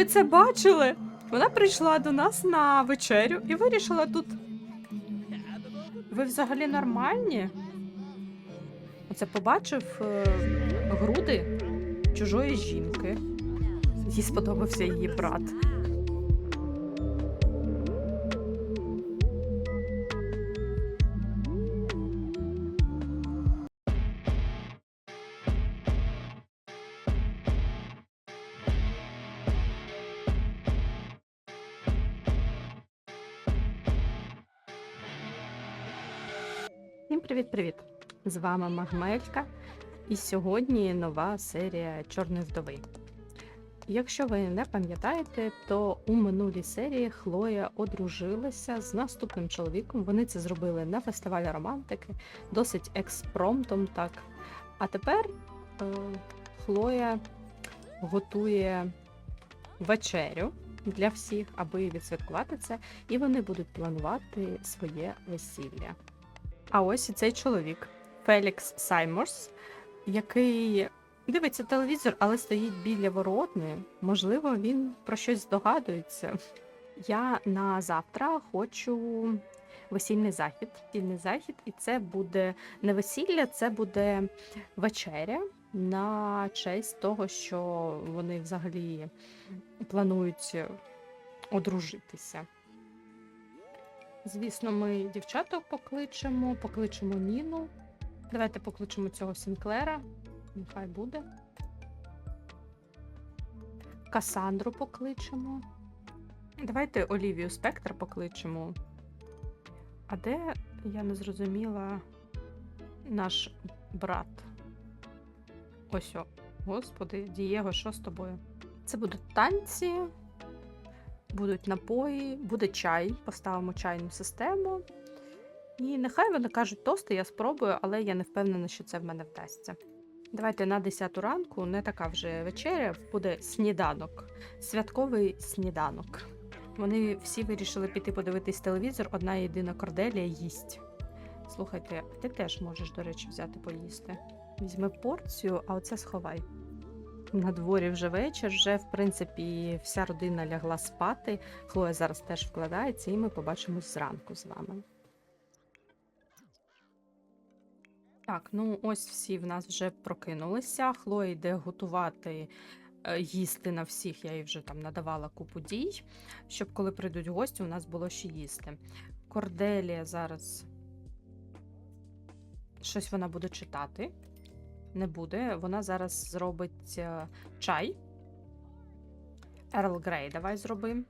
Ви це бачили? Вона прийшла до нас на вечерю і вирішила тут. Ви взагалі нормальні? Оце побачив е, груди чужої жінки. Їй сподобався її брат. Вами Магмелька. І сьогодні нова серія Чорної вдови. Якщо ви не пам'ятаєте, то у минулій серії Хлоя одружилася з наступним чоловіком. Вони це зробили на фестивалі романтики, досить експромтом, так. А тепер е, Хлоя готує вечерю для всіх, аби відсвяткувати це, і вони будуть планувати своє весілля. А ось і цей чоловік Фелікс Сайморс, який дивиться телевізор, але стоїть біля воротни. Можливо, він про щось здогадується. Я на завтра хочу весільний захід. Весільний захід, і це буде не весілля, це буде вечеря на честь того, що вони взагалі планують одружитися. Звісно, ми дівчаток покличемо, покличемо Ніну. Давайте покличемо цього Сінклера. Нехай буде. Касандру покличемо. Давайте Олівію Спектр покличемо. А де, я не зрозуміла, наш брат? Ось о. Господи, Дієго, що з тобою? Це будуть танці, будуть напої, буде чай. Поставимо чайну систему. І нехай вони кажуть тости, я спробую, але я не впевнена, що це в мене вдасться. Давайте на 10 ранку, не така вже вечеря, буде сніданок, святковий сніданок. Вони всі вирішили піти подивитись телевізор, одна єдина корделія їсть. Слухайте, ти теж можеш, до речі, взяти поїсти. Візьми порцію, а оце сховай. На дворі вже вечір, вже в принципі вся родина лягла спати. Хлоя зараз теж вкладається, і ми побачимось зранку з вами. Так, ну ось всі в нас вже прокинулися. Хлоя йде готувати е, їсти на всіх. Я їй вже там надавала купу дій, щоб коли прийдуть гості, у нас було ще їсти. Корделія зараз щось вона буде читати. Не буде. Вона зараз зробить е, чай. Ерл Грей, давай зроби.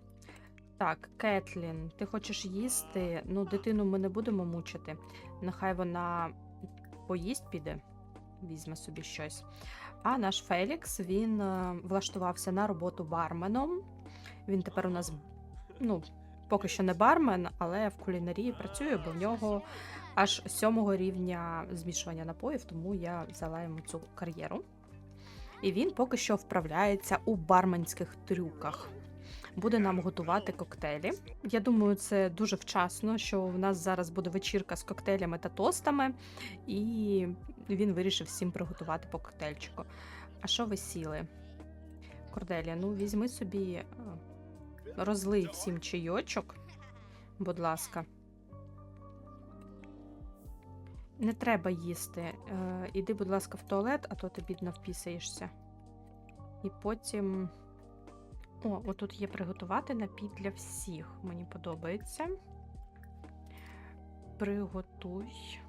Так, Кетлін, ти хочеш їсти? Ну, дитину ми не будемо мучити. Нехай вона поїсть піде, візьме собі щось. А наш Фелікс він е, влаштувався на роботу барменом. Він тепер у нас, ну, поки що не бармен, але в кулінарії працює, бо в нього аж сьомого рівня змішування напоїв, тому я взяла йому цю кар'єру. І він поки що вправляється у барменських трюках. Буде нам готувати коктейлі. Я думаю, це дуже вчасно, що в нас зараз буде вечірка з коктейлями та тостами, і він вирішив всім приготувати по коктейльчику. А що ви сіли? Корделія, ну візьми собі, е, розлий всім чайочок, будь ласка. Не треба їсти. Е, іди, будь ласка, в туалет, а то ти бідно впісаєшся. І потім. О, отут є приготувати напій для всіх. Мені подобається. Приготуй.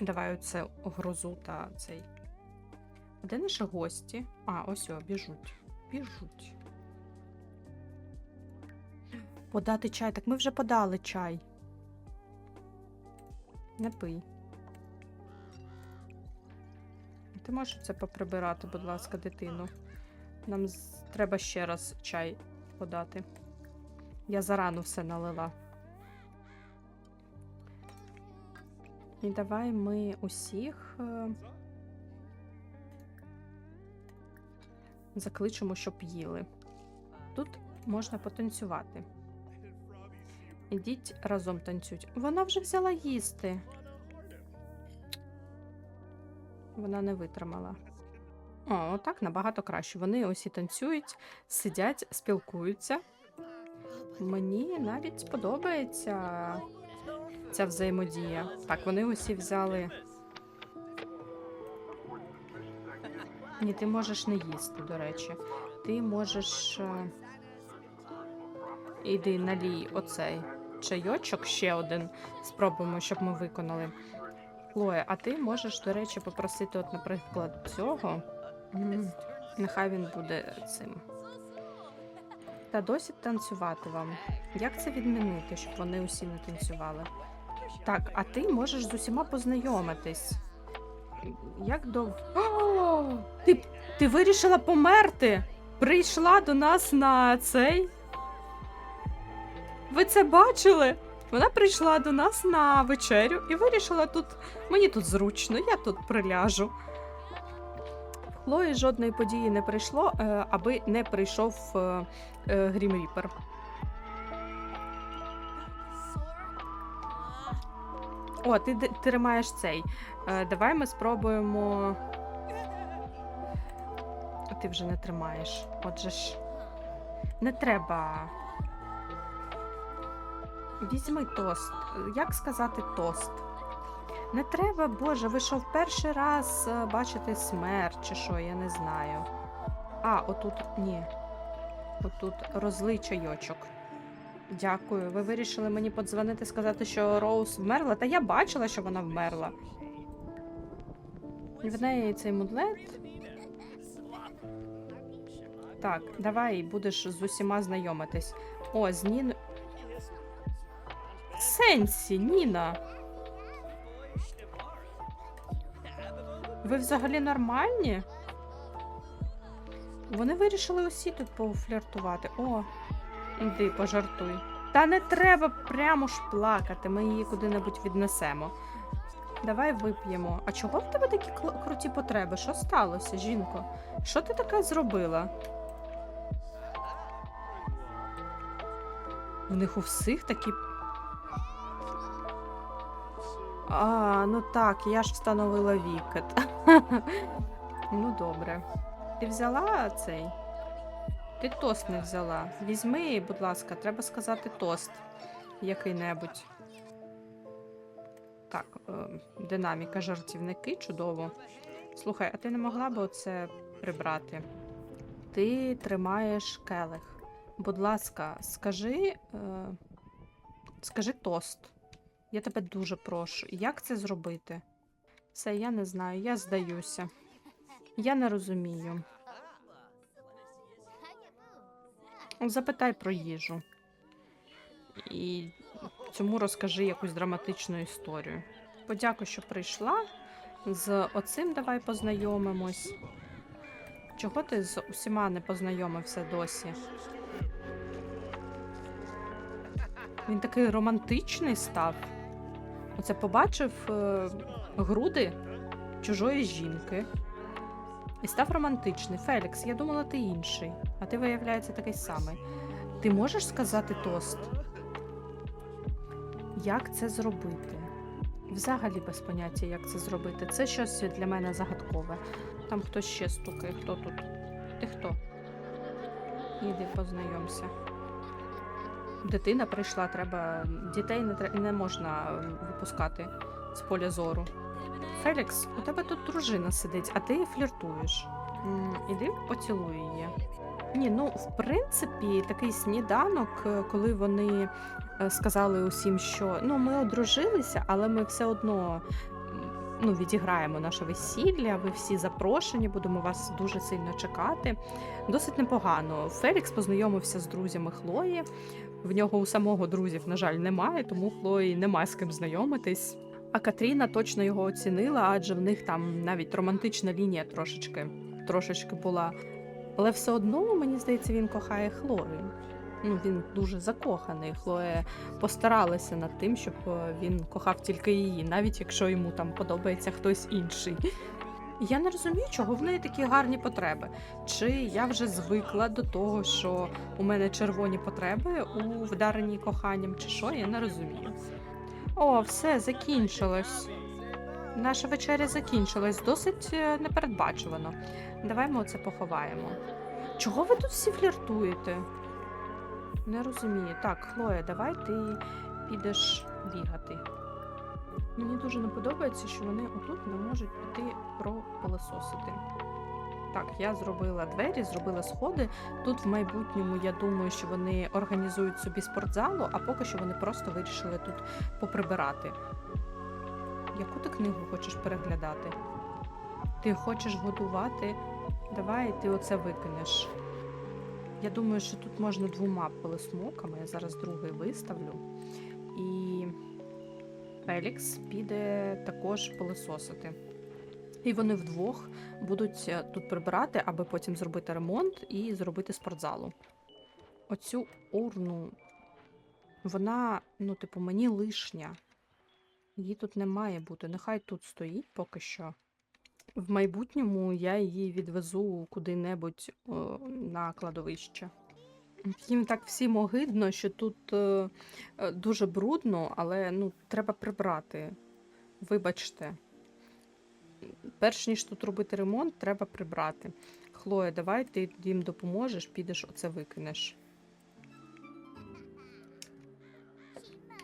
Давай оце грозу та цей. А Де наші гості? А, ось о, біжуть. Біжуть. Подати чай. Так ми вже подали чай. Не пий. Ти можеш це поприбирати, будь ласка, дитину. Нам треба ще раз чай подати. Я зарано все налила. І давай ми усіх е, закличемо, щоб їли. Тут можна потанцювати. Ідіть разом танцюють. Вона вже взяла їсти. Вона не витримала. О, так набагато краще. Вони усі танцюють, сидять, спілкуються. Мені навіть подобається ця взаємодія. Так, вони усі взяли. Ні, ти можеш не їсти, до речі. Ти можеш. е, Іди налій оцей чайочок, ще один. Спробуємо, щоб ми виконали. Хлоя, а ти можеш, до речі, попросити, от, наприклад, цього. Нехай він буде цим. Та досить танцювати вам. Як це відмінити, щоб вони усі не танцювали? Так, а ти можеш з усіма познайомитись. Як довго. О, ти, ти вирішила померти? Прийшла до нас на цей. Ви це бачили? Вона прийшла до нас на вечерю і вирішила тут. Мені тут зручно, я тут приляжу. В Хлої жодної події не прийшло, е, аби не прийшов е, е, Грім Ріпер. О, ти тримаєш цей. Давай ми спробуємо. Ти вже не тримаєш. Отже ж. Не треба. Візьми тост. Як сказати тост? Не треба, Боже, ви що в перший раз е, бачите смерть чи що, я не знаю. А, отут ні. Отут розлий чайочок. Дякую. Ви вирішили мені подзвонити, сказати, що Роуз вмерла? Та я бачила, що вона вмерла. В неї цей мудлет. Так, давай будеш з усіма знайомитись. О, з Ніною. Сенсі, Ніна. Ви взагалі нормальні? Вони вирішили усі тут пофліртувати. О, іди, пожартуй. Та не треба прямо ж плакати, ми її куди-небудь віднесемо. Давай вип'ємо. А чого в тебе такі круті потреби? Що сталося, жінко? Що ти таке зробила? У них у всіх такі. А, ну так, я ж встановила вікет. ну добре. Ти взяла цей? Ти тост не взяла. Візьми, будь ласка, треба сказати тост який-небудь. Так, е, динаміка жартівники, чудово. Слухай, а ти не могла б оце прибрати? Ти тримаєш келих. Будь ласка, скажи, е, скажи тост. Я тебе дуже прошу. Як це зробити? Все, я не знаю, я здаюся. Я не розумію. Запитай про їжу. І цьому розкажи якусь драматичну історію. Подякуй, що прийшла. З оцим давай познайомимось. Чого ти з усіма не познайомився досі? Він такий романтичний став. Оце побачив е, груди чужої жінки. І став романтичний. Фелікс, я думала, ти інший, а ти, виявляється, такий самий. Ти можеш сказати тост? Як це зробити? Взагалі без поняття, як це зробити. Це щось для мене загадкове. Там хтось ще стукає. Хто тут? Ти хто? Іди познайомся. Дитина прийшла, треба. Дітей не, тре- не можна випускати з поля зору. Фелікс, у тебе тут дружина сидить, а ти фліртуєш. Іди поцілуй її. Ні, ну в принципі, такий сніданок, е, коли вони е, сказали усім, що ну ми одружилися, але ми все одно ну, відіграємо наше весілля. Ви всі запрошені, будемо вас дуже сильно чекати. Досить непогано. Фелікс познайомився з друзями Хлої. В нього у самого друзів, на жаль, немає, тому Хлої нема з ким знайомитись. А Катріна точно його оцінила, адже в них там навіть романтична лінія трошечки, трошечки була. Але все одно, мені здається, він кохає Хлою. Ну, він дуже закоханий. Хлоя постаралася над тим, щоб е, він кохав тільки її, навіть якщо йому там подобається хтось інший. Я не розумію, чого в неї такі гарні потреби. Чи я вже звикла до того, що у мене червоні потреби у вдаренні коханням, чи що, я не розумію. О, все, закінчилось. Наша вечеря закінчилась досить е, непередбачувано. Давай ми оце поховаємо. Чого ви тут всі фліртуєте? Не розумію. Так, Хлоя, давай ти підеш бігати. Мені дуже не подобається, що вони отут не можуть піти пропилососити. Так, я зробила двері, зробила сходи. Тут в майбутньому я думаю, що вони організують собі спортзалу, а поки що вони просто вирішили тут поприбирати. Яку ти книгу хочеш переглядати? Ти хочеш годувати? Давай ти оце викинеш. Я думаю, що тут можна двома пилосмоками. Я зараз другий виставлю. І Фелікс піде також пилососити. І вони вдвох будуть е, тут прибирати, аби потім зробити ремонт і зробити спортзалу. Оцю урну, вона, ну, типу, мені лишня. Її тут не має бути. Нехай тут стоїть поки що. В майбутньому я її відвезу куди-небудь о, на кладовище. Їм так всім огидно, що тут е, е, дуже брудно, але ну, треба прибрати. Вибачте. Перш ніж тут робити ремонт, треба прибрати. Хлоя, давай ти їм допоможеш, підеш оце викинеш.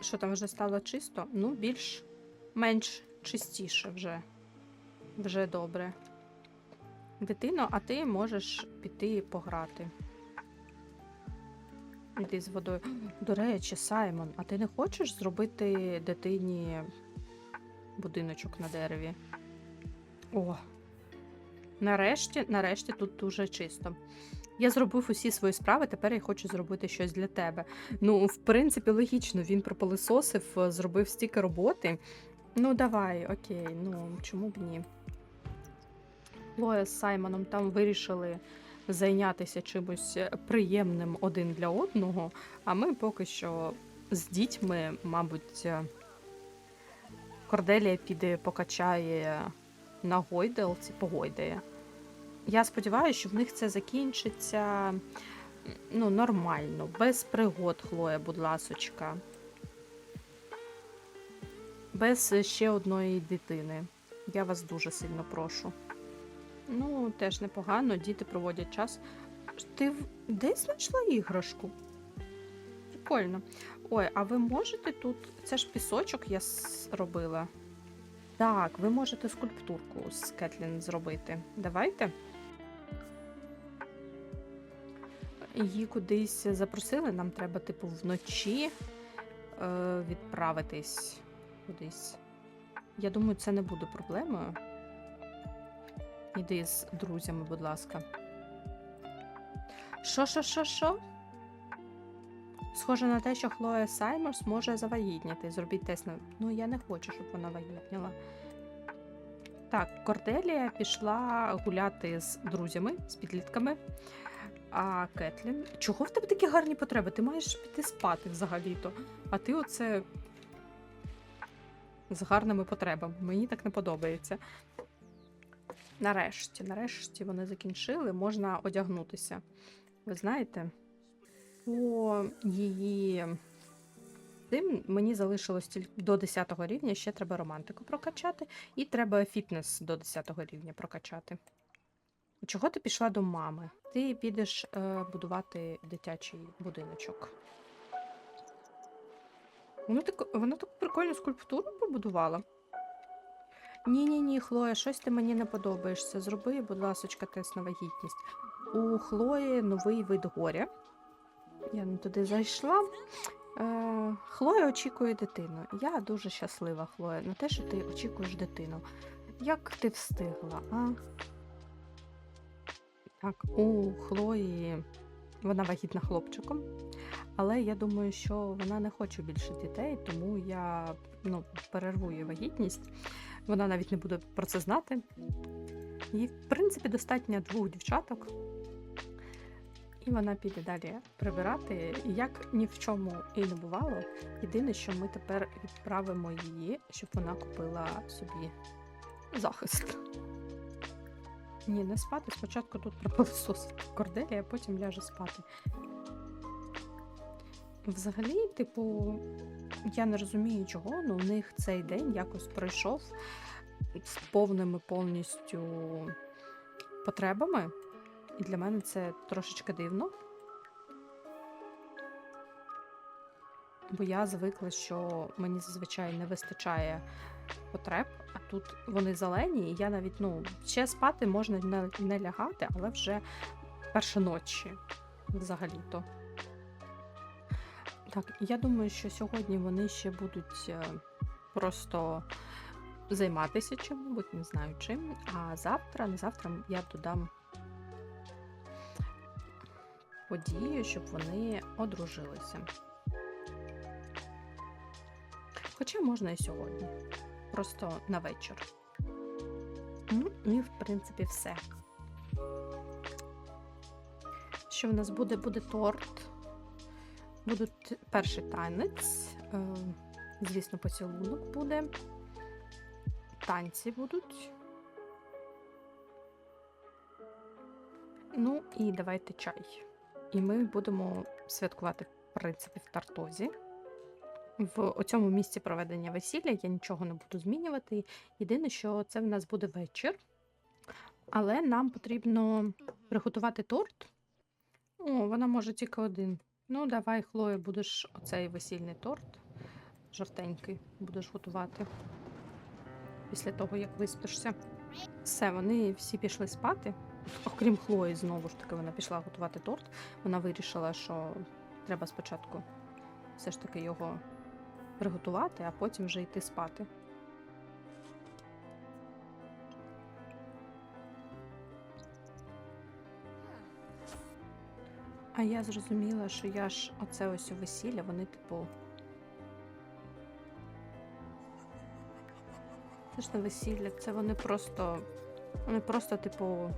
Що там вже стало чисто? Ну, більш менш чистіше вже. Вже добре. Дитино, а ти можеш піти пограти. Іди з водою. До речі, Саймон, а ти не хочеш зробити дитині будиночок на дереві? О, нарешті, нарешті тут дуже чисто. Я зробив усі свої справи, тепер я хочу зробити щось для тебе. Ну, в принципі, логічно, він пропилисосив, е, зробив стільки роботи. Ну, давай, окей, ну чому б ні? Лоя з Саймоном там вирішили зайнятися чимось е, приємним один для одного, а ми поки що з дітьми, мабуть, е, Корделія піде покачає на гойдалці, погойдає. Я сподіваюся, що в них це закінчиться ну, нормально, без пригод, Хлоя, будь ласочка. Без ще одної дитини. Я вас дуже сильно прошу. Ну, теж непогано, діти проводять час. Ти десь знайшла іграшку? Прикольно. Ой, а ви можете тут. Це ж пісочок я с- робила. Так, ви можете скульптурку з Кетлін зробити. Давайте. Її кудись запросили, нам треба, типу, вночі е, відправитись кудись. Я думаю, це не буде проблемою. Іди з друзями, будь ласка. Що, що, що, що? Схоже на те, що Хлоя Саймерс може завагітніти. Зробіть тест на. Ну, я не хочу, щоб вона вагітніла. Так, Корделія пішла гуляти з друзями, з підлітками. А Кетлін. Чого в тебе такі гарні потреби? Ти маєш піти спати взагалі-то. А ти оце з гарними потребами. Мені так не подобається. Нарешті, нарешті вони закінчили, можна одягнутися. Ви знаєте, по її тим мені залишилось тільки до 10 рівня, ще треба романтику прокачати, і треба фітнес до 10 рівня прокачати. Чого ти пішла до мами? Ти підеш е, будувати дитячий будиночок. Вона, так, вона таку прикольну скульптуру побудувала. Ні, ні, Хлоя, щось ти мені не подобаєшся. Зроби, будь ласочка, тест на вагітність. У Хлої новий вид горя. Я не туди зайшла. Е, Хлоя очікує дитину. Я дуже щаслива, Хлоя, на те, що ти очікуєш дитину. Як ти встигла, а? Так, у Хлої вона вагітна хлопчиком, але я думаю, що вона не хоче більше дітей, тому я ну, перерву її вагітність. Вона навіть не буде про це знати. Їй, в принципі, достатньо двох дівчаток. І вона піде далі прибирати. І Як ні в чому і не бувало. Єдине, що ми тепер відправимо її, щоб вона купила собі захист. Ні, не спати. Спочатку тут пропилососить корделія, а потім ляже спати. Взагалі, типу, я не розумію чого, але у них цей день якось пройшов з повними повністю потребами. І для мене це трошечки дивно. Бо я звикла, що мені зазвичай не вистачає потреб, а тут вони зелені, і я навіть, ну, ще спати можна не, не лягати, але вже перша ночі взагалі-то. Так, я думаю, що сьогодні вони ще будуть е, просто займатися чим-небудь, не знаю чим. А завтра, не завтра я додам подію, щоб вони одружилися. Хоча можна і сьогодні, просто на вечір. Ну, і в принципі все. Що в нас буде? Буде торт. Буде перший танець. Е, звісно, поцілунок буде. Танці будуть. Ну і давайте чай. І ми будемо святкувати, в принципі, в тартозі. В цьому місці проведення весілля я нічого не буду змінювати. Єдине, що це в нас буде вечір. Але нам потрібно приготувати торт. О, вона може тільки один. Ну, давай, Хлоя, будеш оцей весільний торт. Жовтенький будеш готувати. Після того, як виспишся. Все, вони всі пішли спати. Окрім Хлої, знову ж таки, вона пішла готувати торт. Вона вирішила, що треба спочатку все ж таки його приготувати, а потім вже йти спати. А я зрозуміла, що я ж оце ось у весілля, вони, типу. Це ж не весілля, це вони просто. Вони просто, типу,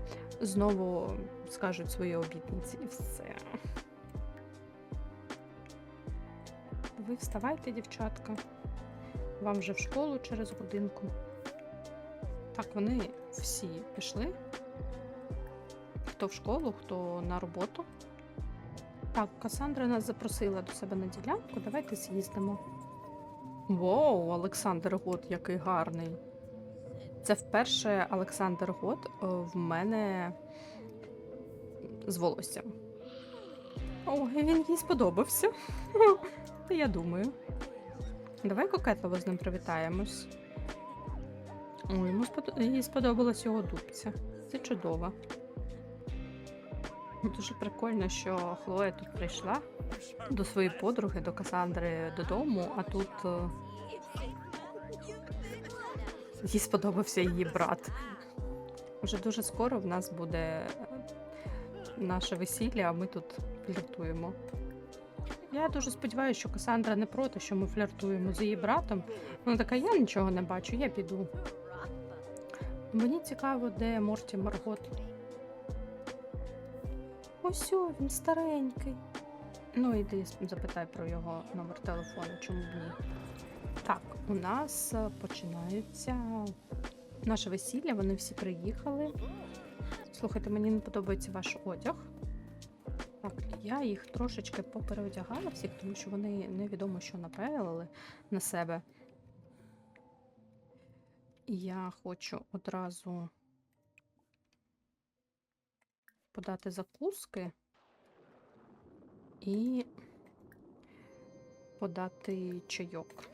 знову скажуть свої обітниці і все. Ви вставайте, дівчатка. Вам вже в школу через годинку. Так, вони всі пішли. Хто в школу, хто на роботу. Так, Касандра нас запросила до себе на ділянку. Давайте з'їздимо. Воу, Олександр Гот, який гарний. Це вперше Олександр Гот е, в мене з волоссям. Ой, він їй сподобався. Я думаю. Давай кокетливо з ним привітаємось. Ой, йому спод... їй сподобалась його дубця. Це чудово. Дуже прикольно, що Хлоя тут прийшла до своєї подруги, до Касандри додому, а тут е, їй сподобався її брат. Вже дуже скоро в нас буде наше весілля, а ми тут фліртуємо. Я дуже сподіваюся, що Касандра не проти, що ми фліртуємо з її братом. Вона така, я нічого не бачу, я піду. Мені цікаво, де Морті Маргот. Ось він старенький. Ну, іди запитай про його номер телефону, чому б ні. Так, у нас е, починається наше весілля, вони всі приїхали. Слухайте, мені не подобається ваш одяг. Так, я їх трошечки попереодягала всіх, тому що вони невідомо що напялили на себе. І я хочу одразу подати закуски і подати чайок.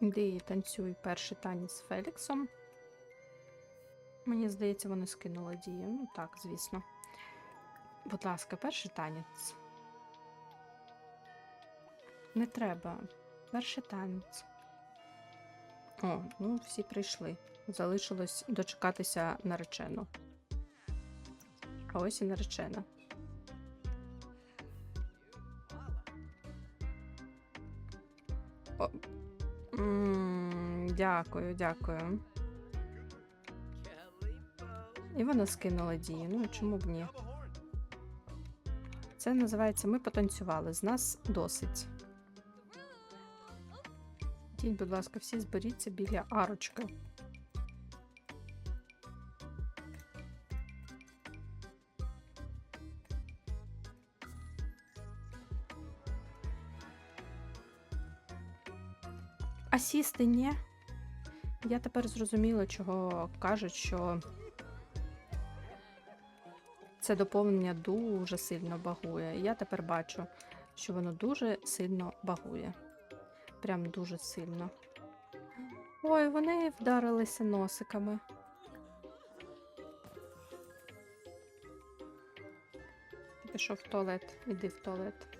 Іди танцюй перший танець з Феліксом. Мені здається, вони скинули дію. Ну так, звісно. Будь ласка, перший танець. Не треба. Перший танець. О, ну всі прийшли. Залишилось дочекатися наречену. А ось і наречена. О. Дякую, дякую. І вона скинула дії. Ну, чому б ні? Це називається Ми потанцювали. З нас досить. Діть, будь ласка, всі зберіться біля арочки. Сісти ні? Я тепер зрозуміла, чого кажуть, що це доповнення дуже сильно багує. Я тепер бачу, що воно дуже сильно багує. Прям дуже сильно. Ой, вони вдарилися носиками. Пішов в туалет, іди в туалет.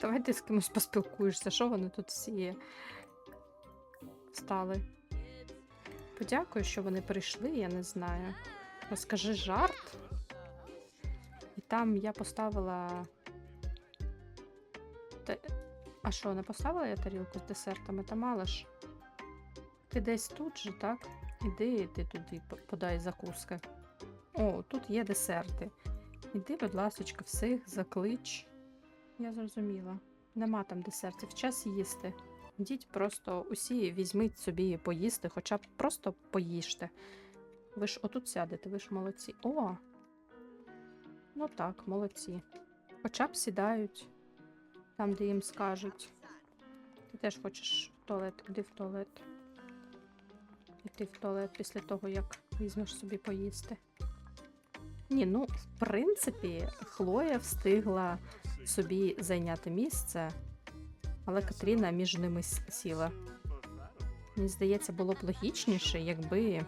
Давай ти з кимось поспілкуєшся, що вони тут всі стали. Подякую, що вони прийшли, я не знаю. Розкажи жарт. І там я поставила. Та... А що, не поставила я тарілку з десертами? Та мало ж. Ти десь тут же, так? Іди ти туди подай закуски. О, тут є десерти. Іди, будь ласочка, всіх заклич. Я зрозуміла. Нема там десертів. Час їсти. Йдіть просто усі візьміть собі поїсти, хоча б просто поїжте. Ви ж отут сядете, ви ж молодці. О! Ну так, молодці. Хоча б сідають там, де їм скажуть. Ти теж хочеш в туалет, іди в туалет. Іди в туалет після того, як візьмеш собі поїсти. Ні, ну, в принципі, Хлоя встигла собі зайняти місце, але Катріна між ними сіла. Мені здається, було б логічніше, якби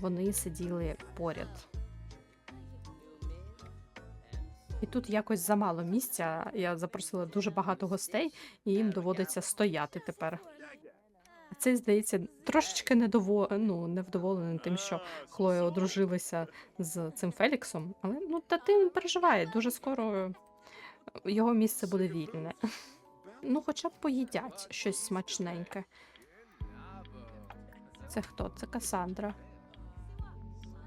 вони сиділи поряд. І тут якось замало місця. Я запросила дуже багато гостей, і їм доводиться стояти тепер. А Цей, здається, трошечки недово... ну, невдоволений тим, що Хлоя одружилася з цим Феліксом. Але ну, та ти не переживай, дуже скоро його місце буде вільне. Ну, хоча б поїдять щось смачненьке. Це хто? Це Касандра.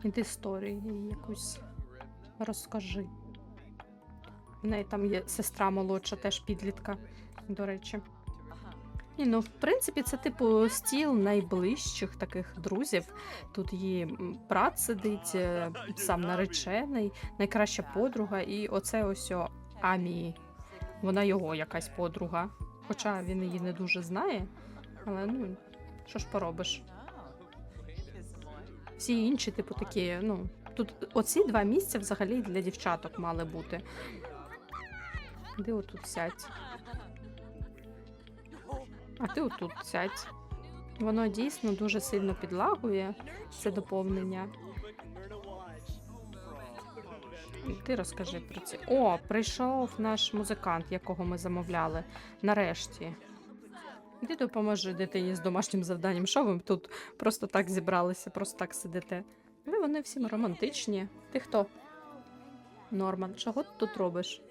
Іди історію їй якусь розкажи. В неї там є сестра молодша, теж підлітка, до речі. Ні, ну, в принципі, це типу стіл найближчих таких друзів. Тут її брат сидить, е, сам наречений, найкраща подруга, і оце ось Амії. Вона його якась подруга. Хоча він її не дуже знає. Але ну, що ж поробиш? Всі інші, типу, такі, ну. Тут оці два місця взагалі для дівчаток мали бути. Де отут сядь? А ти отут сядь. Воно дійсно дуже сильно підлагує це доповнення. Ти розкажи про це. О, прийшов наш музикант, якого ми замовляли. Нарешті. Іди допоможи дитині з домашнім завданням. Що ви тут просто так зібралися, просто так сидите? Ви вони всі романтичні. Ти хто? Норман, чого ти тут робиш?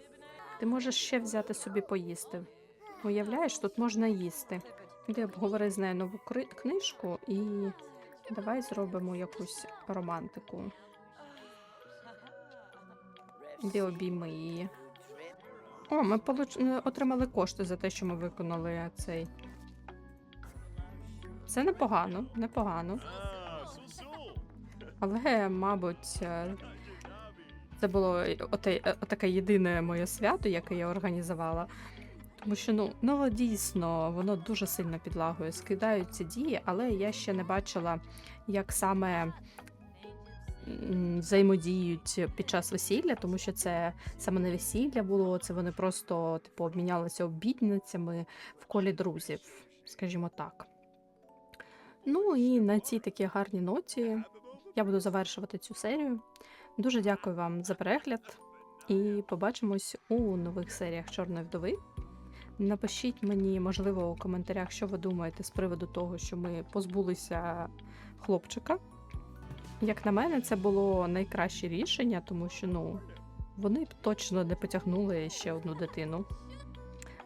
Ти можеш ще взяти собі поїсти. Уявляєш, тут можна їсти. Іди обговори з нею нову книжку і давай зробимо якусь романтику. Іди обійми її. О, ми получ... е, отримали кошти за те, що ми виконали цей. Це непогано, непогано. Але, мабуть, е, це було оте, е, отаке єдине моє свято, яке я організувала. Тому що ну, ну дійсно воно дуже сильно підлагує. Скидають ці дії, але я ще не бачила, як саме взаємодіють під час весілля, тому що це саме не весілля було, це вони просто типу обмінялися обідницями в колі друзів, скажімо так. Ну і на цій такій гарній ноті я буду завершувати цю серію. Дуже дякую вам за перегляд і побачимось у нових серіях Чорної вдови. Напишіть мені, можливо, у коментарях, що ви думаєте з приводу того, що ми позбулися хлопчика. Як на мене, це було найкраще рішення, тому що ну, вони б точно не потягнули ще одну дитину.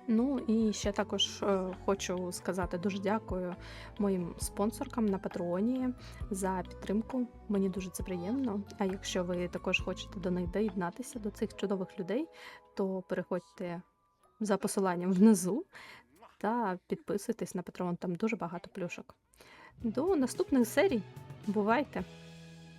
Ну і ще також е, хочу сказати дуже дякую моїм спонсоркам на Патреоні за підтримку. Мені дуже це приємно. А якщо ви також хочете до них доєднатися до цих чудових людей, то переходьте за посиланням внизу та підписуйтесь на Patreon, там дуже багато плюшок. До наступних серій. Бувайте!